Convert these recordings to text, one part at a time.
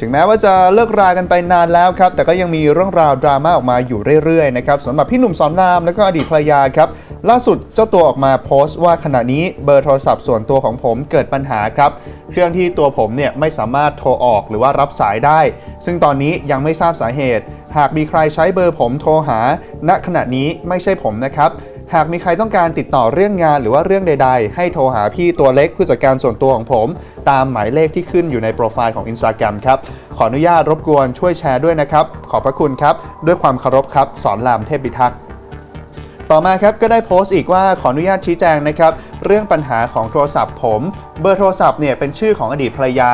ถึงแม้ว่าจะเลิกรากันไปนานแล้วครับ แต่ก็ยังมีเรื่องราวดราม่าออกมาอยู่เรื่อยๆนะครับสำหรับพี่หนุ่มสอนรามและก็อดีตภรรยาครับล่าสุดเจ้าตัวออกมาโพสต์ว่าขณะนี้เบอร์โทรศัพท์ส่วนตัวของผมเกิดปัญหาครับ เครื่องที่ตัวผมเนี่ยไม่สามารถโทรออกหรือว่ารับสายได้ ซึ่งตอนนี้ยังไม่ทราบสาเหตุ หากมีใครใช้เบอร์ผมโทรหา ณขณะนี้ไม่ใช่ผมนะครับ หากมีใครต้องการติดต่อเรื่องงานหรือว่าเรื่องใด ๆ ให้โทรหาพี่ตัวเล็กผู้จัดการส่วนตัวของผม ตามหมายเลขที่ขึ้นอยู่ในโปรไฟล์ของ Instagram ครับ ขออนุญาตรบกวนช่วยแชร์ด้วยนะครับ ขอบพระคุณครับ ด้วยความเคารพครับ สอนรามเทพพิทักษ์ต่อมาครับก็ได้โพสต์อีกว่าขออนุญาตชี้แจงนะครับ เรื่องปัญหาของโทรศัพท์ผม เบอร์โทรศัพท์เนี่ยเป็นชื่อของอดีตภรรยา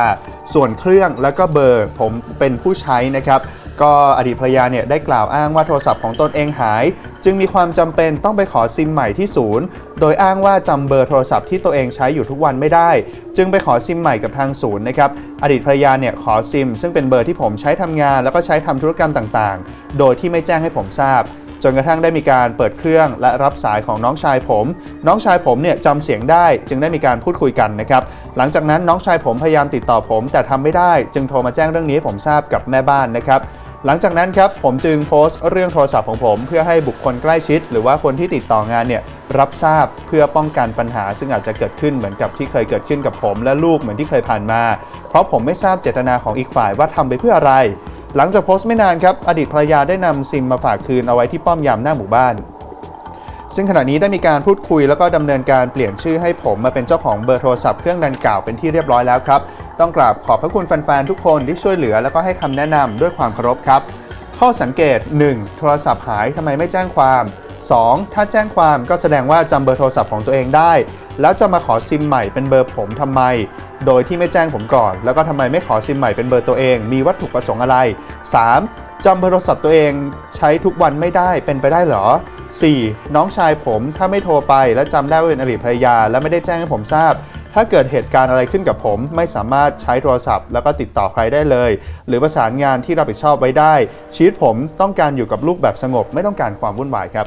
ส่วนเครื่องแล้วก็เบอร์ผมเป็นผู้ใช้นะครับ ก็อดีตภรรยาเนี่ยได้กล่าวอ้างว่าโทรศัพท์ของตนเองหาย จึงมีความจำเป็นต้องไปขอซิมใหม่ที่ศูนย์ โดยอ้างว่าจำเบอร์โทรศัพท์ที่ตัวเองใช้อยู่ทุกวันไม่ได้ จึงไปขอซิมใหม่กับทางศูนย์นะครับอดีตภรรยาเนี่ยขอซิม ซึ่งเป็นเบอร์ที่ผมใช้ทำงาน แล้วก็ใช้ทำธุรกรรมต่างๆ โดยที่ไม่แจ้งให้ผมทราบ จนกระทั่งได้มีการเปิดเครื่องและรับสายของน้องชายผม น้องชายผมเนี่ยจำเสียงได้จึงได้มีการพูดคุยกันนะครับหลังจากนั้นน้องชายผมพยายามติดต่อผม แต่ทำไม่ได้ จึงโทรมาแจ้งเรื่องนี้ให้ผมทราบกับแม่บ้านนะครับหลังจากนั้นครับผมจึงโพสต์เรื่องโทรศัพท์ของผม เพื่อให้บุคคลใกล้ชิด หรือว่าคนที่ติดต่องานเนี่ยรับทราบเพื่อป้องกันปัญหา ซึ่งอาจจะเกิดขึ้นเหมือนกับที่เคยเกิดขึ้นกับผม และลูกเหมือนที่เคยผ่านมา เพราะผมไม่ทราบเจตนาของอีกฝ่ายว่าทำไปเพื่ออะไร หลังจากโพสต์ไม่นานครับ อดีตภรรยาได้นำซิมมาฝากคืนเอาไว้ที่ป้อมยามหน้าหมู่บ้าน ซึ่งขณะนี้ได้มีการพูดคุยแล้วก็ดำเนินการเปลี่ยนชื่อให้ผมมาเป็นเจ้าของเบอร์โทรศัพท์เครื่องดังกล่าวเป็นที่เรียบร้อยแล้วครับ ต้องกราบขอบพระคุณแฟนๆทุกคนที่ช่วยเหลือแล้วก็ให้คำแนะนำด้วยความเคารพครับ ข้อสังเกต 1. โทรศัพท์หายทำไมไม่แจ้งความ 2. ถ้าแจ้งความก็แสดงว่าจำเบอร์โทรศัพท์ของตัวเองได้ แล้วจะมาขอซิมใหม่เป็นเบอร์ผมทำไม โดยที่ไม่แจ้งผมก่อน แล้วก็ทำไมไม่ขอซิมใหม่เป็นเบอร์ตัวเอง มีวัตถุประสงค์อะไร 3. จำเบอร์โทรศัพท์ตัวเองใช้ทุกวันไม่ได้เป็นไปได้เหรอ 4. น้องชายผมถ้าไม่โทรไป และจำได้ว่าเป็นอดีตภรรยา และไม่ได้แจ้งให้ผมทราบ ถ้าเกิดเหตุการณ์อะไรขึ้นกับผม ไม่สามารถใช้โทรศัพท์ แล้วก็ติดต่อใครได้เลย หรือประสานงานที่รับผิดชอบไว้ได้ ชีวิตผมต้องการอยู่กับลูกแบบสงบไม่ต้องการความวุ่นวายครับ